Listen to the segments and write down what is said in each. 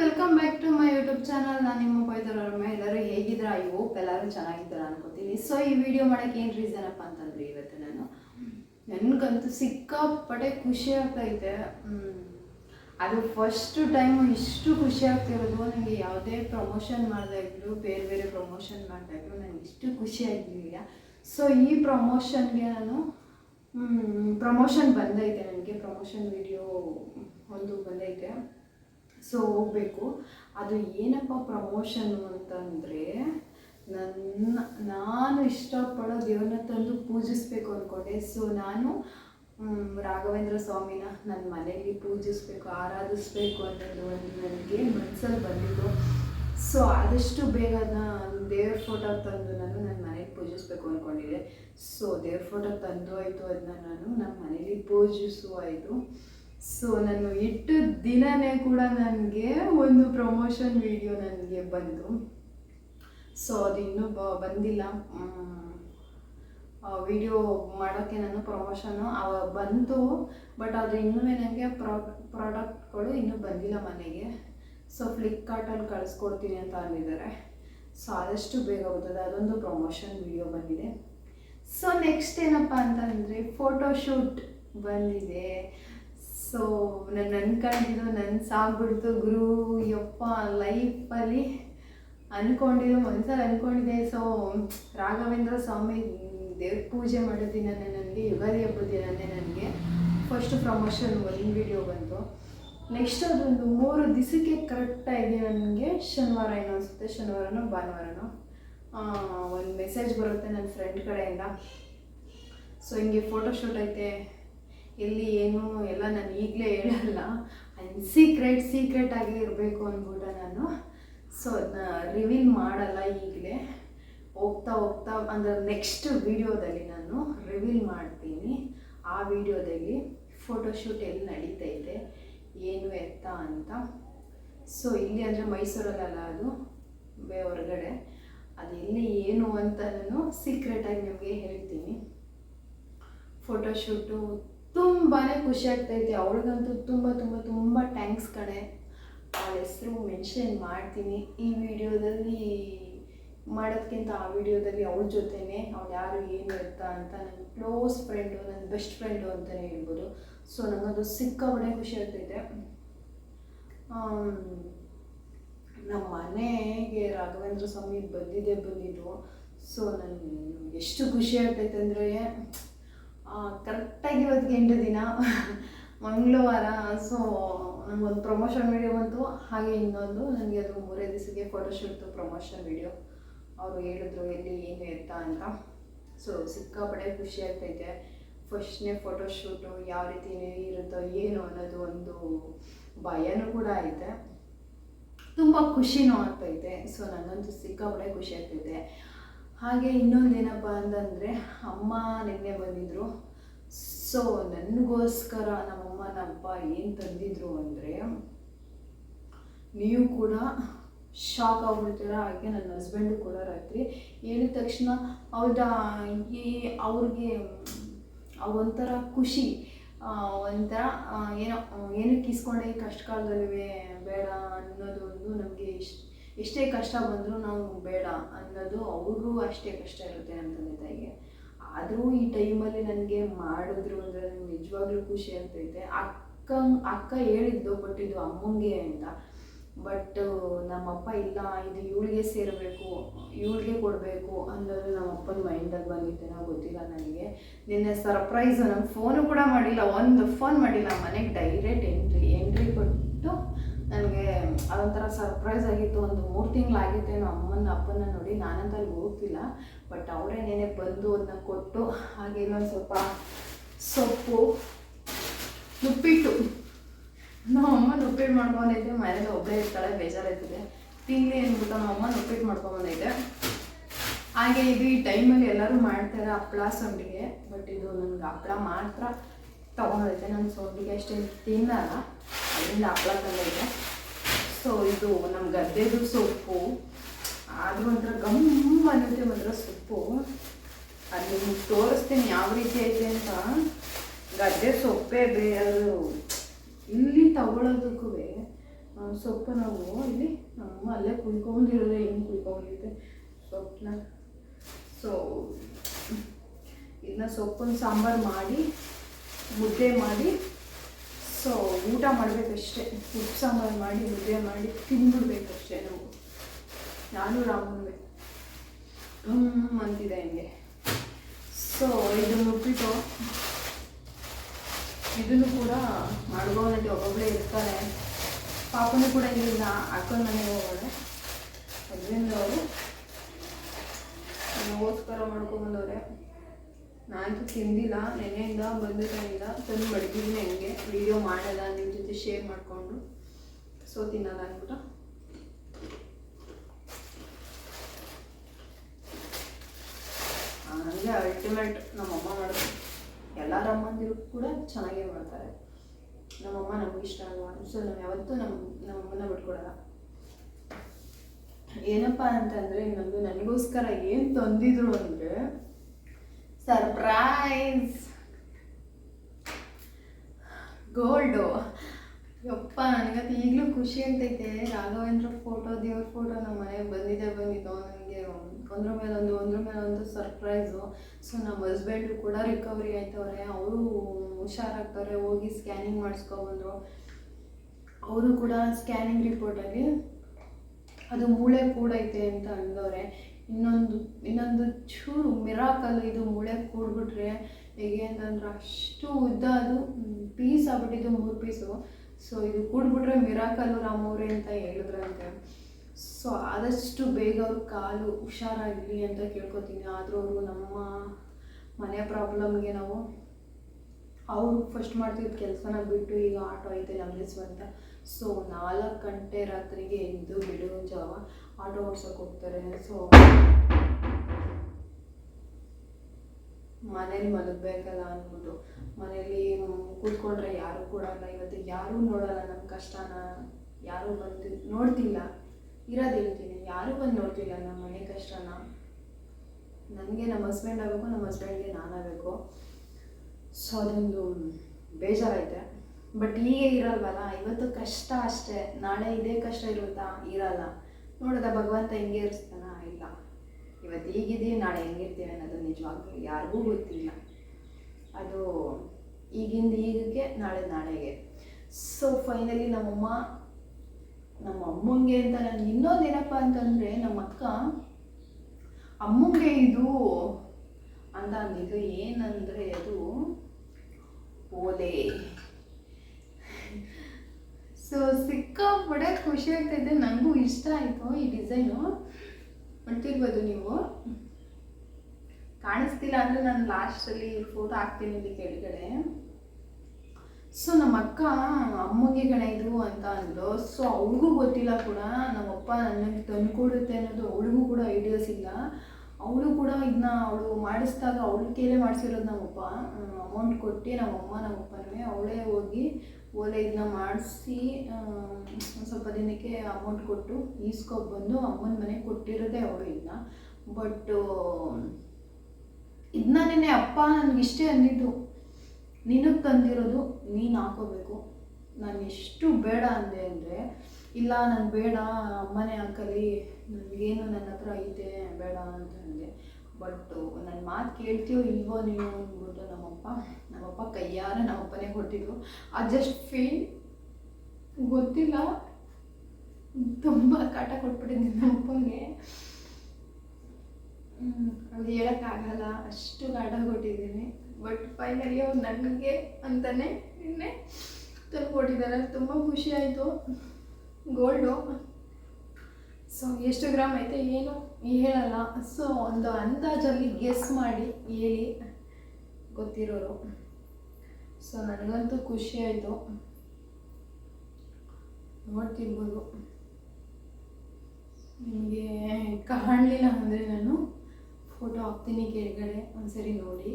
Welcome back to my YouTube channel. ನಾನು ನಿಮ್ಮ ಪೈದರಮ್ಮ ಎಲ್ಲರೂ ಹೇಗಿದ್ರ ಐ ಹೋಪ್ ಎಲ್ಲರೂ ಚೆನ್ನಾಗಿದ್ದಾರೆ ಅನ್ಕೋತೀನಿ. ಸೊ ಈ ವಿಡಿಯೋ ಮಾಡೋಕ್ಕೆ ಏನು ರೀಸನ್ ಅಪ್ಪ ಅಂತಂದ್ರೆ ಇವತ್ತು ನಾನು ನನಗಂತೂ ಸಿಕ್ಕಾಪಟ್ಟೆ ಖುಷಿ ಆಗ್ತೈತೆ. ಅದು ಫಸ್ಟ್ ಟೈಮ್ ಇಷ್ಟು ಖುಷಿ ಆಗ್ತಿರೋದು ನನಗೆ ಯಾವುದೇ ಪ್ರಮೋಷನ್ ಮಾಡಿದಾಗಲೂ ಬೇರೆ ಬೇರೆ ಪ್ರಮೋಷನ್ ಮಾಡಿದಾಗಲೂ ನನಗೆ ಇಷ್ಟು ಖುಷಿ ಆಗಿರಲಿಲ್ಲ ಸೊ ಈ ಪ್ರಮೋಷನ್ಗೆ ನಾನು ಪ್ರಮೋಷನ್ ಬಂದೈತೆ. ನನಗೆ ಪ್ರಮೋಷನ್ ವಿಡಿಯೋ ಒಂದು ಬಂದೈತೆ. ಸೊ ಹೋಗಬೇಕು. ಅದು ಏನಪ್ಪ ಪ್ರಮೋಷನ್ ಅಂತಂದರೆ ನನ್ನ ನಾನು ಇಷ್ಟಪಡೋ ದೇವ್ರನ್ನ ತಂದು ಪೂಜಿಸ್ಬೇಕು ಅಂದ್ಕೊಂಡೆ ಸೊ ನಾನು ರಾಘವೇಂದ್ರ ಸ್ವಾಮಿನ ನನ್ನ ಮನೆಯಲ್ಲಿ ಪೂಜಿಸ್ಬೇಕು, ಆರಾಧಿಸ್ಬೇಕು ಅನ್ನೋದು ಒಂದು ನನಗೆ ಮನಸ್ಸಲ್ಲಿ ಬಂದಿದ್ದು. ಸೊ ಆದಷ್ಟು ಬೇಗ ದೇವ್ರ ಫೋಟೋ ತಂದು ನಾನು ನನ್ನ ಮನೆಗೆ ಪೂಜಿಸ್ಬೇಕು ಅಂದ್ಕೊಂಡಿದ್ದೆ ಸೊ ದೇವ್ರ ಫೋಟೋ ತಂದು ಆಯಿತು ಅದನ್ನ ನಾನು ನಮ್ಮ ಮನೇಲಿ ಪೂಜಿಸು ಆಯಿತು ಸೊ ನಾನು ಇಟ್ಟು ದಿನನೇ ಕೂಡ ನನಗೆ ಒಂದು ಪ್ರಮೋಷನ್ ವಿಡಿಯೋ ನನಗೆ ಬಂತು ಸೊ ಅದು ಇನ್ನೂ ಬ, ಬಂದಿಲ್ಲ. ವಿಡಿಯೋ ಮಾಡೋಕ್ಕೆ ನಾನು ಪ್ರಮೋಷನು ಅವಾಗ ಬಂತು. ಬಟ್ ಅದು ಇನ್ನೂ ನನಗೆ ಪ್ರಾಡಕ್ಟ್ಗಳು ಇನ್ನೂ ಬಂದಿಲ್ಲ ಮನೆಗೆ. ಸೊ ಫ್ಲಿಪ್ಕಾರ್ಟಲ್ಲಿ ಕಳಿಸ್ಕೊಡ್ತೀನಿ ಅಂತ ಅಂದಿದ್ದಾರೆ. ಸೊ ಆದಷ್ಟು ಬೇಗ ಹೋಗ್ತದೆ. ಅದೊಂದು ಪ್ರಮೋಷನ್ ವಿಡಿಯೋ ಬಂದಿದೆ. ಸೊ ನೆಕ್ಸ್ಟ್ ಏನಪ್ಪ ಅಂತಂದರೆ ಫೋಟೋಶೂಟ್ ಬಂದಿದೆ. ಸೊ ನಾನು ಅನ್ಕೊಂಡಿದ್ದು ನನ್ನ ಸಾಗ್ಬಿಡ್ತು ಗುರು, ಯಪ್ಪ ಲೈಫಲ್ಲಿ ಅಂದ್ಕೊಂಡಿದ್ದು ಮನ್ಸಲ್ಲಿ ಅಂದ್ಕೊಂಡಿದ್ದೆ ಸೊ ರಾಘವೇಂದ್ರ ಸ್ವಾಮಿ ದೇವ್ರ ಪೂಜೆ ಮಾಡೋ ದಿನನೇ ನನಗೆ ಯುಗಾದಿ ಹಬ್ಬದ ದಿನನೇ ನನಗೆ ಫಸ್ಟ್ ಪ್ರಮೋಷನ್ ಒಂದು ವಿಡಿಯೋ ಬಂತು. ನೆಕ್ಸ್ಟ್ ಅದೊಂದು ಮೂರು ದಿವಸಕ್ಕೆ ಕರೆಕ್ಟಾಗಿ ನನಗೆ ಶನಿವಾರ ಏನೋ ಅನಿಸುತ್ತೆ. ಶನಿವಾರನೋ, ಭಾನುವಾರನೋ ಒಂದು ಮೆಸೇಜ್ ಬರುತ್ತೆ ನನ್ನ ಫ್ರೆಂಡ್ ಕಡೆಯಿಂದ. ಸೊ ಹಿಂಗೆ ಫೋಟೋಶೂಟ್ ಐತೆ. ಎಲ್ಲಿ ಏನು, ಎಲ್ಲ ನಾನು ಈಗಲೇ ಹೇಳಲ್ಲ. ಸೀಕ್ರೆಟ್ ಸೀಕ್ರೆಟ್ ಆಗಿ ಇರಬೇಕು ಅಂದ್ಬಿಟ್ಟು ನಾನು. ಸೊ ಅದನ್ನ ರಿವೀಲ್ ಮಾಡಲ್ಲ ಈಗಲೇ. ಹೋಗ್ತಾ ಹೋಗ್ತಾ, ಅಂದರೆ ನೆಕ್ಸ್ಟ್ ವಿಡಿಯೋದಲ್ಲಿ ನಾನು ರಿವೀಲ್ ಮಾಡ್ತೀನಿ. ಆ ವಿಡಿಯೋದಲ್ಲಿ ಫೋಟೋಶೂಟ್ ಎಲ್ಲಿ ನಡೀತೈತೆ ಏನು ಎತ್ತ ಅಂತ. ಸೊ ಇಲ್ಲಿ ಅಂದರೆ ಮೈಸೂರಲ್ಲ ಅದು ಬೇ ಹೊರಗಡೆ. ಅದು ಎಲ್ಲಿ ಏನು ಅಂತ ನಾನು ಸೀಕ್ರೆಟಾಗಿ ನಿಮಗೆ ಹೇಳ್ತೀನಿ. ಫೋಟೋಶೂಟು ತುಂಬಾ ಖುಷಿ ಆಗ್ತೈತೆ. ಅವಳಿಗಂತೂ ತುಂಬ ತುಂಬ ತುಂಬ ಥ್ಯಾಂಕ್ಸ್ ಕಣೆ. ಅವಳ ಹೆಸರು ಮೆನ್ಷನ್ ಮಾಡ್ತೀನಿ. ಈ ವಿಡಿಯೋದಲ್ಲಿ ಮಾಡೋದಕ್ಕಿಂತ ಆ ವಿಡಿಯೋದಲ್ಲಿ ಅವಳ ಜೊತೆನೇ, ಅವಳು ಯಾರು ಏನು ಇರ್ತಾ ಅಂತ ನನ್ನ ಕ್ಲೋಸ್ ಫ್ರೆಂಡು ನನ್ನ ಬೆಸ್ಟ್ ಫ್ರೆಂಡು ಅಂತಲೇ ಹೇಳ್ಬೋದು. ಸೊ ನನಗದು ಸಿಕ್ಕಾಪಟ್ಟೆ ಖುಷಿ ಆಗ್ತೈತೆ. ನಮ್ಮ ಮನೆಗೆ ರಾಘವೇಂದ್ರ ಸ್ವಾಮಿ ಬಂದಿದ್ದೆ ಬಂದಿದ್ದು. ಸೊ ನನಗೆ ಎಷ್ಟು ಖುಷಿ ಆಗ್ತೈತೆ ಅಂದರೆ ಕರೆಕ್ಟಾಗಿ ಇವತ್ತಿಗೆ ಎಂಟು ದಿನ. ಮಂಗಳವಾರ ಸೊ ನನಗೊಂದು ಪ್ರಮೋಷನ್ ವಿಡಿಯೋ ಬಂತು. ಹಾಗೆ ಇನ್ನೊಂದು ನನಗೆ ಅದು ಮೂರೇ ದಿವಸಕ್ಕೆ ಫೋಟೋಶೂಟ್ದು ಪ್ರಮೋಷನ್ ವಿಡಿಯೋ ಅವರು ಹೇಳಿದ್ರು, ಎಲ್ಲಿ, ಏನು, ಎತ್ತ ಅಂತ. ಸೊ ಸಿಕ್ಕಾಪಡೆ ಖುಷಿ ಆಗ್ತೈತೆ. ಫಸ್ಟ್ನೇ ಫೋಟೋಶೂಟು ಯಾವ ರೀತಿ ಇರುತ್ತೋ, ಏನು ಅನ್ನೋದು ಒಂದು ಭಯನೂ ಕೂಡ ಐತೆ. ತುಂಬ ಖುಷಿನೂ ಆಗ್ತೈತೆ. ಸೊ ನನಗಂತೂ ಸಿಕ್ಕಾಪಡೆ ಖುಷಿ ಆಗ್ತೈತೆ. ಹಾಗೆ ಇನ್ನೊಂದು ಏನಪ್ಪ ಅಂತಂದರೆ ಅಮ್ಮ ನಿನ್ನೆ ಬಂದಿದ್ದರು ಸೊ ನನಗೋಸ್ಕರ ನಮ್ಮಮ್ಮ ನಮ್ಮಪ್ಪ ಏನು ತಂದಿದ್ರು ಅಂದರೆ ನೀವು ಕೂಡ ಶಾಕ್ ಆಗ್ಬಿಡ್ತೀರ? ಹಾಗೆ ನನ್ನ ಹಸ್ಬೆಂಡು ಕೂಡ ರಾತ್ರಿ ಹೇಳಿದ ತಕ್ಷಣ ಹೌದಾ, ಈ ಅವ್ರಿಗೆ ಒಂಥರ ಖುಷಿ ಒಂಥರ ಏನೋ ಏನಕ್ಕೆ ಇಸ್ಕೊಂಡೆ ಕಷ್ಟ ಕಾಲದಲ್ಲಿ ಬೇಡ ಅನ್ನೋದು ಒಂದು ನಮಗೆ ಇಷ್ಟ. ಎಷ್ಟೇ ಕಷ್ಟ ಬಂದರೂ ನಾವು ಬೇಡ ಅನ್ನೋದು ಅವ್ರಿಗೂ ಅಷ್ಟೇ ಕಷ್ಟ ಇರುತ್ತೆ ನಮ್ಮ ತಂದೆ ತಾಯಿಗೆ. ಆದರೂ ಈ ಟೈಮಲ್ಲಿ ನನಗೆ ಮಾಡಿದ್ರು ಅಂದರೆ ನನಗೆ ನಿಜವಾಗ್ಲೂ ಖುಷಿ ಆಗ್ತೈತೆ. ಅಕ್ಕ ಅಕ್ಕ ಹೇಳಿದ್ದು, ಕೊಟ್ಟಿದ್ದು ಅಮ್ಮಂಗೆ ಅಂತ. ಬಟ್ ನಮ್ಮಪ್ಪ, ಇಲ್ಲ, ಇದು ಇವಳಿಗೆ ಸೇರಬೇಕು, ಇವಳಿಗೆ ಕೊಡಬೇಕು ಅನ್ನೋದು ನಮ್ಮಪ್ಪನ ಮೈಂಡಲ್ಲಿ ಬಂದಿದ್ದೇನೋ ಗೊತ್ತಿಲ್ಲ ನನಗೆ. ನಿನ್ನೆ ಸರ್ಪ್ರೈಸ್ ನಂಗೆ ಫೋನು ಕೂಡ ಮಾಡಿಲ್ಲ, ಒಂದು ಫೋನ್ ಮಾಡಿಲ್ಲ, ಮನೆಗೆ ಡೈರೆಕ್ಟ್ ಎಂಟ್ರಿ ಎಂಟ್ರಿ ಕೊಟ್ಟು ನನಗೆ ಅದೊಂಥರ ಸರ್ಪ್ರೈಸ್ ಆಗಿತ್ತು. ಒಂದು ಮೂರು ತಿಂಗಳಾಗಿತ್ತೇನೋ ಅಮ್ಮನ, ಅಪ್ಪನ ನೋಡಿ. ನಾನಂತ ಅಲ್ಲಿ ಹೋಗ್ತಿಲ್ಲ. ಬಟ್ ಅವರೇ ನೆನೆ ಬಂದು ಅದನ್ನ ಕೊಟ್ಟು, ಹಾಗೆ ಇನ್ನೊಂದು ಸ್ವಲ್ಪ ಸೊಪ್ಪು, ಉಪ್ಪಿಟ್ಟು. ನಮ್ಮ ಅಮ್ಮನ ಉಪ್ಪಿಟ್ಟು ಮಾಡ್ಕೊಂಡಿದ್ದೆ ಮನೇಲಿ ಒಬ್ಬರೇ ಇರ್ತಾಳೆ, ಬೇಜಾರಾಯ್ತಿದೆ. ತಿನ್ಲಿ ಅಂದ್ಬಿಟ್ಟು ನಮ್ಮ ಅಮ್ಮನ ಉಪ್ಪಿಟ್ಟು ಮಾಡ್ಕೊಂಬಂದೈತೆ. ಹಾಗೆ ಇದು ಈ ಟೈಮಲ್ಲಿ ಎಲ್ಲರೂ ಮಾಡ್ತಾರೆ ಹಪ್ಪಳ ಸಂಡಿಗೆ. ಬಟ್ ಇದು ನನಗೆ ಹಪ್ಪಳ ಮಾತ್ರ ತೊಗೊಂಡೈತೆ ನಾನು ಸಂಡಿಗೆ ಅಷ್ಟೇ ತಿನ್ನಲ್ಲ. ಅದರಿಂದ ಹಪ್ಪಳ ತಂದೈತೆ ಸೊ ಇದು ನಮ್ಮ ಗದ್ದೆದು ಸೊಪ್ಪು, ಆದರೂ ಒಂಥರ ಗಮ್ ಅನ್ನುತ್ತೆ ಮಾತ್ರ ಸೊಪ್ಪು. ಅದು ನಿಮ್ಗೆ ತೋರಿಸ್ತೀನಿ ಯಾವ ರೀತಿ ಐತೆ ಅಂತ. ಗದ್ದೆ ಸೊಪ್ಪೇ ಬೇ ಅದು ಇಲ್ಲಿ ತಗೊಳ್ಳೋದಕ್ಕೂ ಸೊಪ್ಪು ನಾವು ಇಲ್ಲಿ ನಮ್ಮ ಅಲ್ಲೇ ಕುಯ್ಕೊಂಡಿರೋದೆ ಹೆಂಗೆ ಕುಯ್ಕೊಂಡಿದ್ದೆ? ಸೊಪ್ಪನ್ನ ಸೊ ಇದನ್ನ ಸೊಪ್ಪನ್ನು ಸಾಂಬಾರು ಮಾಡಿ, ಮುದ್ದೆ ಮಾಡಿ ಸೊ ಊಟ ಮಾಡಬೇಕಷ್ಟೇ. ಉಪ್ಪು ಸಾಂಬಾರು ಮಾಡಿ, ಮುದ್ದೆ ಮಾಡಿ ತಿಂದ್ಬಿಡ್ಬೇಕಷ್ಟೇ ನಾವು. ನಾನು ರಾಮನ್ಗೆ ಹ್ಮ್, ಅಂತಿದೆ ಹಂಗೆ. ಸೊ ಇದು ಮುಟ್ಬಿಟ್ಟು ಇದನ್ನು ಕೂಡ ಮಾಡ್ಬೋದಂತೆ ಒಬ್ಬೊಬ್ಬರೇ ಇರ್ತಾರೆ. ಪಾಪನೂ ಕೂಡ ಇಲ್ಲಿಂದ ಅಕ್ಕನ ಮನೆಗೆ ಹೋಗೋಣ ಅದರಿಂದ ಅವರು, ಓದ್ಕರ ಮಾಡ್ಕೊಂಬಂದವ್ರೆ. ನಾನಂತೂ ತಿಂದಿಲ್ಲ ನೆನೆಯಿಂದ ಬಂದ ಟೈಮಿಂದ ತಂದು ಮಡಗಿದ್ದೀನಿ ಹಂಗೆ ವಿಡಿಯೋ ಮಾಡಲ್ಲ ನಿಮ್ಮ ಜೊತೆ ಶೇರ್ ಮಾಡಿಕೊಂಡು. ಸೊ ತಿನ್ನೋದ ಅಂದ್ಬಿಟ್ಟು ಹಂಗೆ ಅಲ್ಟಿಮೇಟ್ ನಮ್ಮಮ್ಮ ಮಾಡೋದು. ಎಲ್ಲರ ಅಮ್ಮಂದಿರು ಕೂಡ ಚೆನ್ನಾಗೇ ಮಾಡ್ತಾರೆ. ನಮ್ಮಮ್ಮ ನಮ್ಗೆ ಇಷ್ಟ ಅಲ್ವಾ? ಸೊ ನಾವು ಯಾವತ್ತೂ ನಮ್ಮ ನಮ್ಮಮ್ಮನ ಬಿಟ್ಕೊಡಲ್ಲ. ಏನಪ್ಪ ಅಂತಂದರೆ ಇನ್ನೊಂದು ನನಗೋಸ್ಕರ ಏನು ತಂದಿದ್ರು ಅಂದರೆ ಸರ್ಪ್ರೈಸ್ ಗೋಲ್ಡು ಯಪ್ಪ, ನನಗಂತೂ ಈಗಲೂ ಖುಷಿ ಅಂತೈತೆ ರಾಘವೇಂದ್ರ ಫೋಟೋ ದೇವ್ರ ಫೋಟೋ ನಮ್ಮ ಮನೆಗೆ ಬಂದಿದೆ ಬಂದಿದ್ದು ನನಗೆ ಒಂದ್ರ ಮೇಲೊಂದು ಒಂದು, ಒಂದ್ರ ಮೇಲೆ ಒಂದು ಸರ್ಪ್ರೈಸು ಸೊ ನಮ್ಮ ಹಸ್ಬೆಂಡು ಕೂಡ ರಿಕವರಿ ಆಯ್ತವ್ರೆ. ಅವರು ಹುಷಾರಾಗ್ತವ್ರೆ ಹೋಗಿ ಸ್ಕ್ಯಾನಿಂಗ್ ಮಾಡಿಸ್ಕೊಬಂದ್ರು. ಅವರು ಕೂಡ ಸ್ಕ್ಯಾನಿಂಗ್ ರಿಪೋರ್ಟಲ್ಲಿ ಅದು ಮೂಳೆ ಕೂಡೈತೆ ಅಂತ ಅಂದವ್ರೆ. ಇನ್ನೊಂದು ಇನ್ನೊಂದು ಚೂರು ಮಿರಾಕಲ್ ಇದು ಮೂಳೆ ಕೂಡ್ಬಿಟ್ರೆ ಹೇಗೆ ಅಂತಂದ್ರೆ ಅಷ್ಟು ಉದ್ದ ಅದು ಪೀಸ್ ಆಗ್ಬಿಟ್ಟಿದ್ದು ಮೂರು ಪೀಸು ಸೊ ಇದು ಕೂಡ್ಬಿಟ್ರೆ ಮಿರಾಕಲ್ಲು ರಾಮವ್ರೆ ಅಂತ ಹೇಳಿದ್ರಂತೆ. ಸೊ ಆದಷ್ಟು ಬೇಗ ಅವ್ರ ಕಾಲು ಹುಷಾರಾಗಲಿ ಅಂತ ಕೇಳ್ಕೊತೀನಿ. ಆದರೂ ಅವರು ನಮ್ಮ ಮನೆ ಪ್ರಾಬ್ಲಮ್ಗೆ ನಾವು ಅವರು ಫಸ್ಟ್ ಮಾಡ್ತಿದ್ದ ಕೆಲಸನ ಬಿಟ್ಟು ಈಗ ಆಟೋ ಐತೆ ನಮಗೆ ಸ್ವಂತ ಸೊ ನಾಲ್ಕು ಗಂಟೆ ರಾತ್ರಿಗೆ ಎದ್ದು ಬಿಡುವ ಜಾವ. ಆಟೋ ಓಡ್ಸೋಕೆ ಹೋಗ್ತಾರೆ. ಸೊ ಮನೇಲಿ ಮಲಗಬೇಕಲ್ಲ ಅಂದ್ಬಿಟ್ಟು ಮನೇಲಿ ಕೂತ್ಕೊಂಡ್ರೆ ಯಾರು ಕೊಡಲ್ಲ ಇವತ್ತು ಯಾರೂ ನೋಡಲ್ಲ ನಮ್ಮ ಕಷ್ಟನ. ಯಾರೂ ಬಂದು ನೋಡ್ತಿಲ್ಲ. ಇರೋದು ಹೇಳ್ತೀನಿ. ಯಾರೂ ಬಂದು ನೋಡ್ತಿಲ್ಲ ನಮ್ಮ ಮನೆ ಕಷ್ಟನ. ನನಗೆ ನಮ್ಮ ಹಸ್ಬೆಂಡ್ ಆಗಬೇಕು ನಮ್ಮ ಹಸ್ಬೆಂಡ್ಗೆ ನಾನಾಗಬೇಕು ಸೊ ಅದೊಂದು ಬೇಜಾರೈತೆ ಬಟ್ ಹೀಗೆ ಇರಲ್ವಲ್ಲ? ಇವತ್ತು ಕಷ್ಟ ಅಷ್ಟೇ. ನಾಳೆ ಇದೇ ಕಷ್ಟ ಇರುತ್ತಾ? ಇರಲ್ಲ. ನೋಡೋದ ಭಗವಂತ ಹೆಂಗೆ ಇರಿಸ್ತಾನ? ಇಲ್ಲ. ಇವತ್ತು ಹೀಗಿದ್ದೀವಿ, ನಾಳೆ ಹೆಂಗಿರ್ತೀವಿ ಅನ್ನೋದು ನಿಜವಾಗ್ಲೂ ಯಾರಿಗೂ ಗೊತ್ತಿಲ್ಲ. ಅದು ಈಗಿಂದ ಈಗಕ್ಕೆ ನಾಳೆ ನಾಳೆಗೆ. ಸೊ ಫೈನಲಿ ನಮ್ಮಮ್ಮ ನಮ್ಮ ಅಮ್ಮಂಗೆ ಅಂತ ನಾನು ಇನ್ನೊಂದೇನಪ್ಪ ಅಂತಂದರೆ, ನಮ್ಮ ಅಕ್ಕ, ಅಮ್ಮಂಗೆ ಇದು ಅಂತ ಅಂದಿದ್ದು ಏನಂದರೆ ಅದು ಓಲೆ. ಸೊ ಸಿಕ್ಕಾಪಡೆ ಖುಷಿ ಆಗ್ತಾಯಿದೆ ನನಗೂ ಇಷ್ಟ ಆಯಿತು ಈ ಡಿಸೈನು ಮಾಡ್ತಿರ್ಬೋದು ನೀವು. ಕಾಣಿಸ್ತಿಲ್ಲ ಅಂದರೆ ನಾನು ಲಾಸ್ಟಲ್ಲಿ ಫೋಟೋ ಹಾಕ್ತೀನಿ ಇಲ್ಲಿ ಕೆಳಗಡೆ. ಸೊ ನಮ್ಮ ಅಕ್ಕ ಅಮ್ಮಗೆ ಕಣ ಇದು ಅಂತ ಅಂದರು ಸೊ ಅವ್ರಿಗೂ ಗೊತ್ತಿಲ್ಲ ಕೂಡ. ನಮ್ಮಪ್ಪ ನನಗೆ ತಂದುಕೊಡುತ್ತೆ ಅನ್ನೋದು ಅವಳಿಗೂ ಕೂಡ ಐಡಿಯಾಸ್ ಇಲ್ಲ. ಅವಳು ಕೂಡ ಇದನ್ನ ಅವಳು ಮಾಡಿಸಿದಾಗ ಅವಳ ಕೇಳೇ ಮಾಡಿಸಿರೋದು ನಮ್ಮಪ್ಪ ಅಮೌಂಟ್ ಕೊಟ್ಟು ನಮ್ಮಮ್ಮ ನಮ್ಮಪ್ಪನೂ ಅವಳೇ ಹೋಗಿ ಓಲೆ ಇದನ್ನ ಮಾಡಿಸಿ ಸ್ವಲ್ಪ ದಿನಕ್ಕೆ ಅಮೌಂಟ್ ಕೊಟ್ಟು ಈಸ್ಕೊಬಂದು ಅಮ್ಮನ ಮನೆಗೆ ಕೊಟ್ಟಿರೋದೇ ಅವಳು ಇದನ್ನ ಬಟ್ಟು ಇದನ್ನ ನಿನ್ನೆ ಅಪ್ಪ ನನಗಿಷ್ಟೇ ಅಂದಿದ್ದು. ನಿನಗೆ ತಂದಿರೋದು ನೀನು ಹಾಕೋಬೇಕು. ನಾನು ಎಷ್ಟು ಬೇಡ ಅಂದೆ ಅಂದರೆ ಇಲ್ಲ ನಾನು ಬೇಡ, ಅಮ್ಮನೇ ಹಾಕಲಿ, ನನಗೇನು ನನ್ನ ಹತ್ರ ಐತೆ, ಬೇಡ ಅಂತ ಅಂದೆ. ಬಟ್ ನನ್ನ ಮಾತು ಕೇಳ್ತೀಯೋ ಇಲ್ವೋ ನೀನು ಅಂದ್ಬಿಟ್ಟು ನಮ್ಮಪ್ಪ ನಮ್ಮಪ್ಪ ಕೈಯಾರ ನಮ್ಮಪ್ಪನೇ ಕೊಟ್ಟಿದ್ರು. ಆ ಜಸ್ಟ್ ಫೀಲ್ ಗೊತ್ತಿಲ್ಲ. ತುಂಬ ಕಾಟ ಕೊಟ್ಬಿಟ್ಟಿದ್ದೀನಿ ನಮ್ಮಪ್ಪನಿಗೆ. ಅದು ಹೇಳೋಕ್ಕಾಗಲ್ಲ ಅಷ್ಟು ಕಾಟ ಕೊಟ್ಟಿದ್ದೀನಿ. ಬಟ್ ಫೈನಲಿ ಅವ್ರು ನನಗೆ ಅಂತಲೇ ನಿನ್ನೆ ತಂದು ಕೊಟ್ಟಿದ್ದಾರೆ ತುಂಬ ಖುಷಿ ಆಯಿತು. ಗೋಲ್ಡು. ಸೊ ಎಷ್ಟು ಗ್ರಾಮ್ ಐತೆ ಏನು? ಹೇಳಲ್ಲ. ಸೊ ಒಂದು ಅಂದಾಜಲ್ಲಿ ಗೆಸ್ ಮಾಡಿ, ಹೇಳಿ. ಗೊತ್ತಿರೋರು. ಸೊ ನನಗಂತೂ ಖುಷಿ ಆಯಿತು. ನೋಡ್ತಿರ್ಬೋದು ನಿಮಗೆ ಕಾಣಲಿಲ್ಲ ಅಂದರೆ ನಾನು ಫೋಟೋ ಹಾಕ್ತೀನಿ ಕೆಳಗಡೆ. ಒಂದ್ಸರಿ ನೋಡಿ.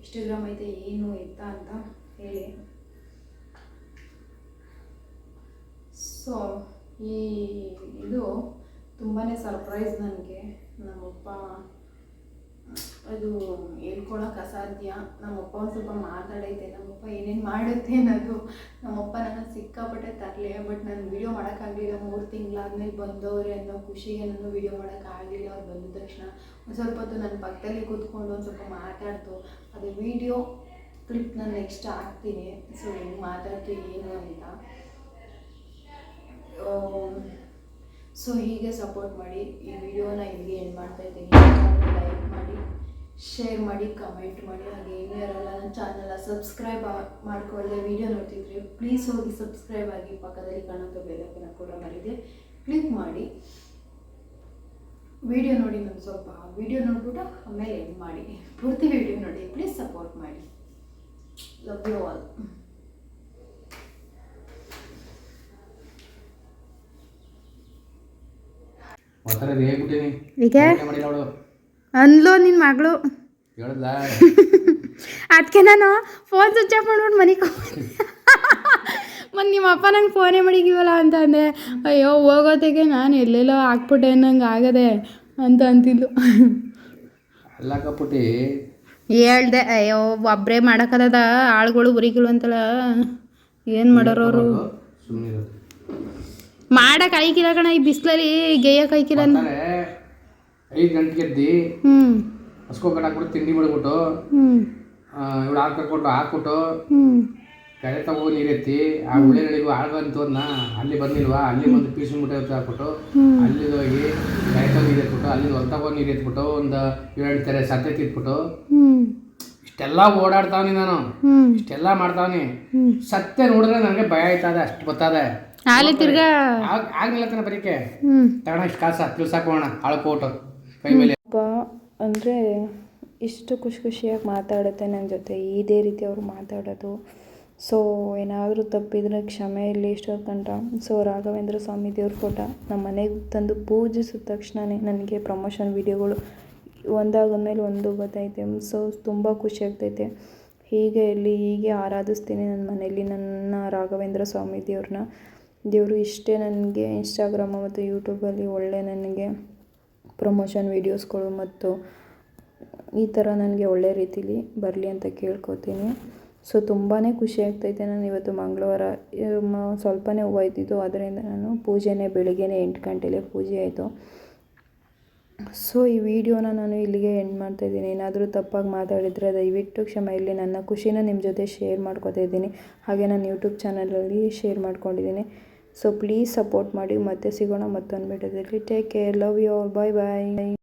ಎಷ್ಟು ಗ್ರಾಮ್ ಐತೆ, ಏನು ಎತ್ತ ಅಂತ ಹೇಳಿ. ಸೊ, ಈ ಇದು ತುಂಬಾ ಸರ್ಪ್ರೈಸ್ ನನಗೆ. ನಮ್ಮಪ್ಪ, ಅದು ಹೇಳ್ಕೊಳಕ್ಕೆ ಅಸಾಧ್ಯ. ನಮ್ಮಪ್ಪ ಒಂದು ಸ್ವಲ್ಪ ಮಾತಾಡೈತೆ. ನಮ್ಮಪ್ಪ ಏನೇನು ಮಾಡುತ್ತೆ ಅನ್ನೋದು ನಮ್ಮಪ್ಪ ನನ್ನ ಸಿಕ್ಕಾಪಟ್ಟೆ ತರಲೆ, ಬಟ್ ನಾನು ವೀಡಿಯೋ ಮಾಡೋಕ್ಕಾಗಲಿಲ್ಲ. ಮೂರು ತಿಂಗಳಾದ್ಮೇಲೆ ಬಂದವ್ರೆ ಅನ್ನೋ ಖುಷಿಗೆ ನಾನು ವೀಡಿಯೋ ಮಾಡೋಕ್ಕಾಗಲಿಲ್ಲ. ಅವ್ರು ಬಂದ ತಕ್ಷಣ ಒಂದು ಸ್ವಲ್ಪ ಹೊತ್ತು ನನ್ನ ಪಕ್ಕದಲ್ಲಿ ಕೂತ್ಕೊಂಡು ಒಂದು ಸ್ವಲ್ಪ ಮಾತಾಡ್ತು. ಅದು ವೀಡಿಯೋ ಕ್ಲಿಪ್ ನಾನು ನೆಕ್ಸ್ಟ್ ಹಾಕ್ತೀನಿ. ಸೊ ಹೆಂಗೆ ಮಾತಾಡ್ತೀವಿ ಏನು ಅಂತ. ಸೊ ಹೀಗೆ ಸಪೋರ್ಟ್ ಮಾಡಿ ಈ ವಿಡಿಯೋನ ಇಲ್ಲಿಗೆ ಎಂಡ್ ಮಾಡ್ತಾ ಇದ್ದೀನಿ. ಲೈಕ್ ಮಾಡಿ ಶೇರ್ ಮಾಡಿ ಕಮೆಂಟ್ ಮಾಡಿ. ಹಾಗೆ ಏನೇ ಇರಲ್ಲ ನನ್ನ ಚಾನಲ್ನ ಸಬ್ಸ್ಕ್ರೈಬ್ ಮಾಡ್ಕೊಳ್ಳದೆ ವಿಡಿಯೋ ನೋಡ್ತಿದ್ರೆ ಪ್ಲೀಸ್ ಹೋಗಿ ಸಬ್ಸ್ಕ್ರೈಬ್ ಆಗಿ ಪಕ್ಕದಲ್ಲಿ ಕಾಣುವಂಥ ಬೆಲ್ಲಕ್ಕನ್ನು ಕೂಡ ಮರಿದೆ ಕ್ಲಿಕ್ ಮಾಡಿ. ವಿಡಿಯೋ ನೋಡಿ ನಾನು ಸ್ವಲ್ಪ ವಿಡಿಯೋ ನೋಡ್ಬಿಟ್ಟು ಆಮೇಲೆ ಎಂಡ್ ಮಾಡಿ. ಪೂರ್ತಿ ವಿಡಿಯೋ ನೋಡಿ ಪ್ಲೀಸ್ ಸಪೋರ್ಟ್ ಮಾಡಿ. ಲವ್ ಯು ಆಲ್ ಒಂಥರ ಹೇಳ್ಬಿಟ್ಟಿನಿ ಈಗ? ನೋಡು. ಅಂದ್ಲು ನಿನ್ನ ಮಗಳು. ಅದಕ್ಕೆ ನಾನು ಫೋನ್ ಸ್ವಿಚ್ ಆಫ್ ಮಾಡ್ಬಿಟ್ಟು ಮನೆಗೆ ಮತ್ತು ನಿಮ್ಮ ಅಪ್ಪ ನಂಗೆ ಫೋನೇ ಮಾಡಿದ್ದೀವಲ್ಲ ಅಂತ ಅಂದೆ. ಅಯ್ಯೋ ಹೋಗೋತ್ತಿಗೆ ನಾನು ಎಲ್ಲೆಲ್ಲೋ ಹಾಕ್ಬಿಟ್ಟೆ ನಂಗೆ ಆಗದೆ ಅಂತ ಅಂತಿದ್ಲು. ಹೇಳ್ದೆ ಅಯ್ಯೋ ಒಬ್ಬರೇ ಮಾಡೋಕ್ಕದ ಆಳುಗಳು ಉರಿಗಳು ಅಂತಲ್ಲ. ಏನು ಮಾಡೋರು ಅವರು? ಮಾಡಕ್ಕೆ ಆಯ್ಕಿಲ್ಲ ಕಣ ಈ ಬಿಸಿಲಲ್ಲಿ ಗೇಯಕ್ಕೆ ಅಂದ ಐದು ಗಂಟೆಗೆ ಎದ್ದಿ ಹ್ಞೂ ಹಸ್ಕೋ ಕಟ್ಟಾಕ್ಬಿಟ್ಟು ತಿಂಡಿ ಮಾಡ್ಬಿಟ್ಟು ಹ್ಞೂ ಇವಳು ಹಾಕೊಟ್ಟು ಹಾಕ್ಬಿಟ್ಟು ಕೆರೆ ತಗೋ ನೀರೆತ್ತಿ ಆ ಹುಳಿ ನಡಿಗೂ ಆಳ್ ಬಂತು ಅದನ್ನ ಅಲ್ಲಿ ಬಂದಿಲ್ವಾ? ಅಲ್ಲಿ ಬಂದು ಪೀಸು ಮುಟ್ಟೆ ಹೊತ್ತು ಹಾಕ್ಬಿಟ್ಟು ಅಲ್ಲಿ ಹೋಗಿ ಕೆರೆ ತಗೋ ನೀರು ಎತ್ಬಿಟ್ಟು ಅಲ್ಲಿ ಹೊರ ತಗೋ ನೀರು ಎತ್ಬಿಟ್ಟು ಒಂದು ಏಳು ತೆರೆ ಸತ್ತೆ ತಿತ್ಬಿಟ್ಟು ಇಷ್ಟೆಲ್ಲ ಓಡಾಡ್ತಾವನಿ ನಾನು. ಇಷ್ಟೆಲ್ಲ ಮಾಡ್ತಾವನಿ. ಸತ್ಯ ನೋಡಿದ್ರೆ ನನಗೆ ಭಯ ಆಯ್ತದೆ ಅಷ್ಟು ಬರ್ತದೆ ಅಲ್ಲಿ ತಿರ್ಗಾ ಆಗ ಆಗ್ಲಿಲ್ಲ ತಾನೆ ಬರೀಕೆ. ಇಷ್ಟು ಕಾಸ ತಿಳ್ಸಾಕೋಣ ಆಳ್ಕೋಟು ಕೈ ಮೇಲೆ. ಅಪ್ಪ ಅಂದರೆ ಇಷ್ಟು ಖುಷಿ ಖುಷಿಯಾಗಿ ಮಾತಾಡುತ್ತೆ ನನ್ನ ಜೊತೆ. ಇದೇ ರೀತಿ ಅವ್ರು ಮಾತಾಡೋದು. ಸೊ ಏನಾದರೂ ತಪ್ಪಿದ್ರೆ ಕ್ಷಮೆ ಇಲ್ಲಿ ಇಷ್ಟೊತ್ತು ಗಂಟ. ಸೊ ರಾಘವೇಂದ್ರ ಸ್ವಾಮಿ ದೇವ್ರ ಫೋಟ ನಮ್ಮ ಮನೆಗೆ ತಂದು ಪೂಜಿಸಿದ ತಕ್ಷಣವೇ ನನಗೆ ಪ್ರಮೋಷನ್ ವಿಡಿಯೋಗಳು ಒಂದಾದ್ಮೇಲೆ ಒಂದು ಗೊತ್ತೈತೆ ಸೊ ತುಂಬ ಖುಷಿ ಆಗ್ತೈತೆ. ಹೀಗೆ ಇಲ್ಲಿ ಹೀಗೆ ಆರಾಧಿಸ್ತೀನಿ ನನ್ನ ಮನೆಯಲ್ಲಿ ನನ್ನ ರಾಘವೇಂದ್ರ ಸ್ವಾಮಿ ದೇವ್ರನ್ನ. ದೇವರು ಇಷ್ಟೇ ನನಗೆ ಇನ್ಸ್ಟಾಗ್ರಾಮ ಮತ್ತು ಯೂಟ್ಯೂಬಲ್ಲಿ ಒಳ್ಳೆ ನನಗೆ ಪ್ರಮೋಷನ್ ವೀಡಿಯೋಸ್ಗಳು ಮತ್ತು ಈ ಥರ ನನಗೆ ಒಳ್ಳೆ ರೀತಿಲಿ ಬರಲಿ ಅಂತ ಕೇಳ್ಕೊತೀನಿ. ಸೊ ತುಂಬಾ ಖುಷಿ ಆಗ್ತೈತೆ ನಾನು ಇವತ್ತು ಮಂಗಳವಾರ ಸ್ವಲ್ಪನೇ ಹೂವು ಅದರಿಂದ ನಾನು ಪೂಜೆನೇ ಬೆಳಿಗ್ಗೆನೇ ಎಂಟು ಗಂಟೆಲೇ ಪೂಜೆ ಆಯಿತು. ಸೊ ಈ ವಿಡಿಯೋನ ನಾನು ಇಲ್ಲಿಗೆ ಎಂಡ್ ಮಾಡ್ತಾ ಇದ್ದೀನಿ. ಏನಾದರೂ ತಪ್ಪಾಗಿ ಮಾತಾಡಿದರೆ ದಯವಿಟ್ಟು ಕ್ಷಮ, ಇಲ್ಲಿ ನನ್ನ ಖುಷಿನ ನಿಮ್ಮ ಜೊತೆ ಶೇರ್ ಮಾಡ್ಕೊತಾ ಇದ್ದೀನಿ. ಹಾಗೆ ನಾನು ಯೂಟ್ಯೂಬ್ ಚಾನಲಲ್ಲಿ ಶೇರ್ ಮಾಡ್ಕೊಂಡಿದ್ದೀನಿ. ಸೊ ಪ್ಲೀಸ್ ಸಪೋರ್ಟ್ ಮಾಡಿ ಮತ್ತೆ ಸಿಗೋಣ ಮತ್ತೊಂದು ವಿಡಿಯೋದಲ್ಲಿ take care love you all bye bye